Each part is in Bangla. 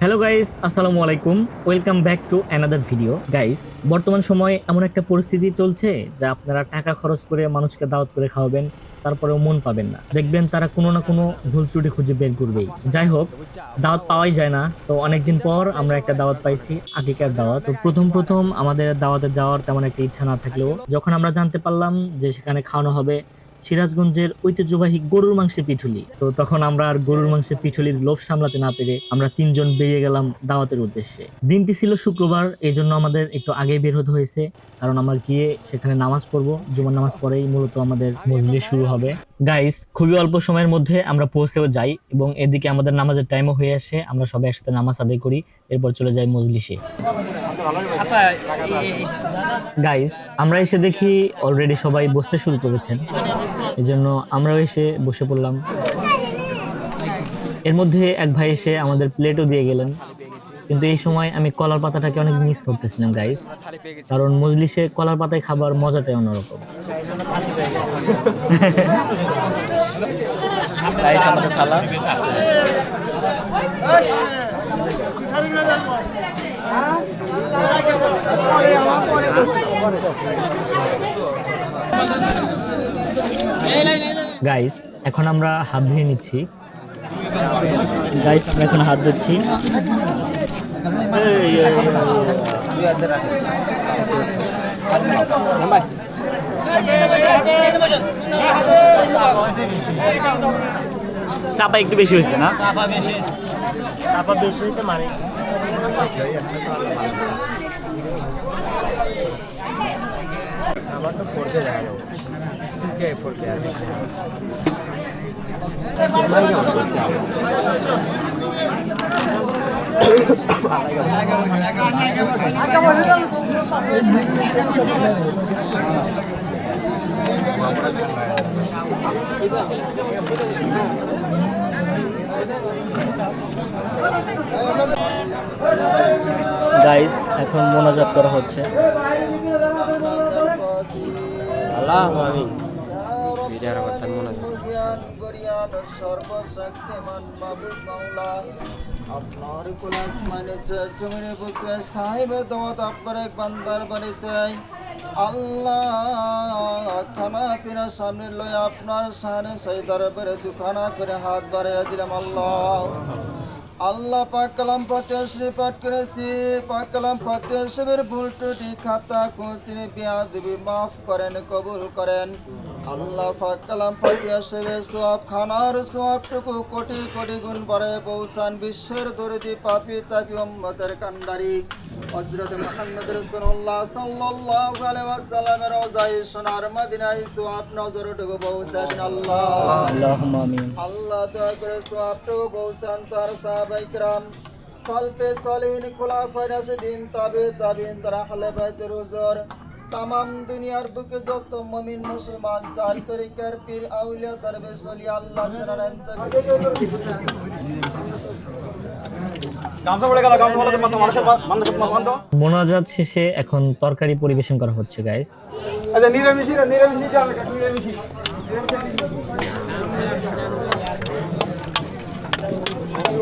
হ্যালো গাইস আসসালামু আলাইকুম। Welcome back to another video guys বর্তমান সময়ে এমন একটা পরিস্থিতি চলছে যা আপনারা টাকা খরচ করে মানুষকে দাওয়াত করে খাওয়াবেন। তারপরেও মন পাবেন না। দেখবেন তারা কোনো না কোনো ভুল ত্রুটি খুঁজে বের করবেই। যাই হোক, দাওয়াত পাওয়াই যায় না। তো অনেকদিন পর আমরা একটা দাওয়াত পাইছি, আগেকার দাওয়াত। তো প্রথম প্রথম আমাদের দাওয়াতে যাওয়ার তেমন একটা ইচ্ছা না থাকলেও, যখন আমরা জানতে পারলাম যে সেখানে খাওয়ানো হবে সিরাজগঞ্জের ঐতিহ্যবাহী গরুর মাংসের পিঠুলি। তো তখন আমরা আর গরুর মাংসের পিঠুলির লোভ সামলাতে না পেরে আমরা তিনজন বেরিয়ে গেলাম দাওয়াতের উদ্দেশ্যে। দিনটি ছিল শুক্রবার এই জন্য আমাদের একটু আগে বের হতে হয়েছে। কারণ আমরা গিয়ে সেখানে নামাজ পড়ব। জুমার নামাজ পরেই মূলত আমাদের মজলিস শুরু হবে। গাইস খুবই অল্প সময়ের মধ্যে আমরা পৌঁছেও যাই এবং এদিকে আমাদের নামাজের টাইমও হয়ে আসে। আমরা সবাই একসাথে নামাজ আদায় করি এরপর চলে যাই মজলিসে। আচ্ছা গাইস আমরা এসে দেখি অলরেডি সবাই বসতে শুরু করেছেন। এই জন্য আমরাও এসে বসে পড়লাম। এর মধ্যে এক ভাই এসে আমাদের প্লেটও দিয়ে গেলেন। কিন্তু এই সময় আমি কলার পাতাটাকে অনেক মিস করতেছিলাম গাইস কারণ মজলিসে কলার পাতায় খাবার মজাটাই অন্যরকম। গাইস আমাদের থালা গাইস এখন আমরা হাত ধুয়ে নিচ্ছি। গাইস আমরা এখন হাত ধুচ্ছি। চাপা একটু বেশি হয়েছে না? চাপা বেশি চাপা বেশি হয়েছে মানে? আমার তো পড়তে যায় না কে পড়তে আর বেশি গাইস এখন মোনাজাত করা হচ্ছে। আল্লাহ আমি ভিডিওর কথা মনে সর্বশক্তিমান মাবুদ মাওলা আপনার কুল আসমানে জমিনে বুকে সাহেবে দাওয়াত আপনার এক বান্দার বাড়িতে আল্লাহ খানা সামনে লয় আপনার সামনে সেই দরবারে দুখানা করে হাত বাড়াইয়া দিলাম আল্লাহ। আল্লাহ পাক কালাম পাতে শ্রী পাঠ করেছি পাক কালাম পাতে শিবের ভুল ত্রুটি খাতা কুসিনে বিয়াদবি মাফ করেন কবুল করেন। আল্লাহ পাক কালাম পাতে শিবের সোয়াব খানার সোয়াবটুকু কোটি কোটি গুণ পরে পৌঁছান বিশ্বের দরিদি পাপি তাপি উম্মতের কান্ডারি হযরত মুহাম্মদ রাসূলুল্লাহ সাল্লাল্লাহু আলাইহি ওয়াসাল্লামের রওজায়ে সোনার মদিনায় সোয়াব নজরটুকু পৌঁছে দিন আল্লাহ আমিন। আল্লাহ দয়া করে সোয়াবটু বৌসান তার সাহাবা ইকরাম তাবে তাবিন তারা তামাম দুনিয়ার বুকে যত মমিন মুসলমান চার তরিকার পীর আউলিয়া সলি আল্লাহ মোনাজাত শেষে এখন তরকারি পরিবেশন করা হচ্ছে গাইস আচ্ছা নিরামিষ নিরামিষ নিরামিষ।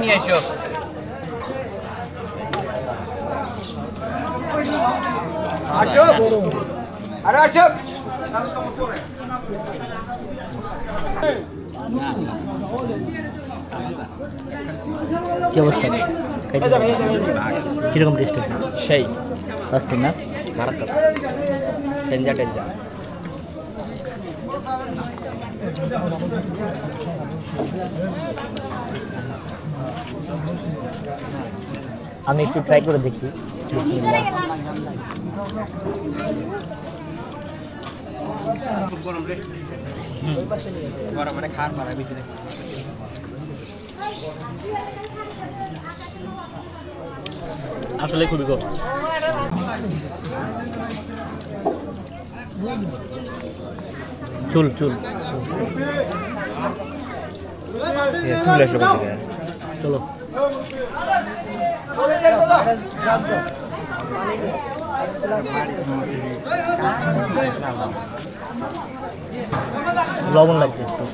নিয়ে এসো। আরে আসো। কি অবস্থা? কীরকম টেস্ট আছে সেই। আসতে না? মারাত্মক। টেঞ্জা টেঞ্জা আমি একটু ট্রাই করে দেখি। আসলে খুবই গরম। চুল চুল। চলো। লবণ লাগবে একটু।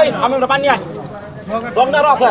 এই আমি ওটা পানি আয় দমদার আছে।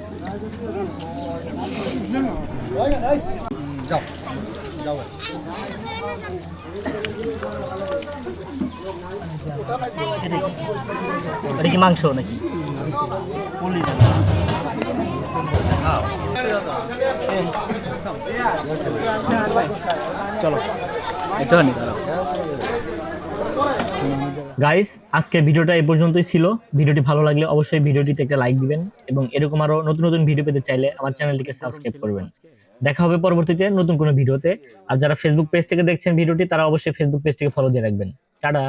করে খাবে এটা কি মাংস নাকি? চলো এটা নি গাইস আজকে ভিডিওটা এ পর্যন্তই ছিল। ভিডিওটি ভালো লাগলে অবশ্যই ভিডিওটিতে একটা লাইক দিবেন এবং এরকম আরও নতুন নতুন ভিডিও পেতে চাইলে আমার চ্যানেলটিকে সাবস্ক্রাইব করবেন। দেখা হবে পরবর্তীতে নতুন কোনো ভিডিওতে আর যারা ফেসবুক পেজ থেকে দেখছেন ভিডিওটি তারা অবশ্যই ফেসবুক পেজটিকে ফলো দিয়ে রাখবেন। টাটা!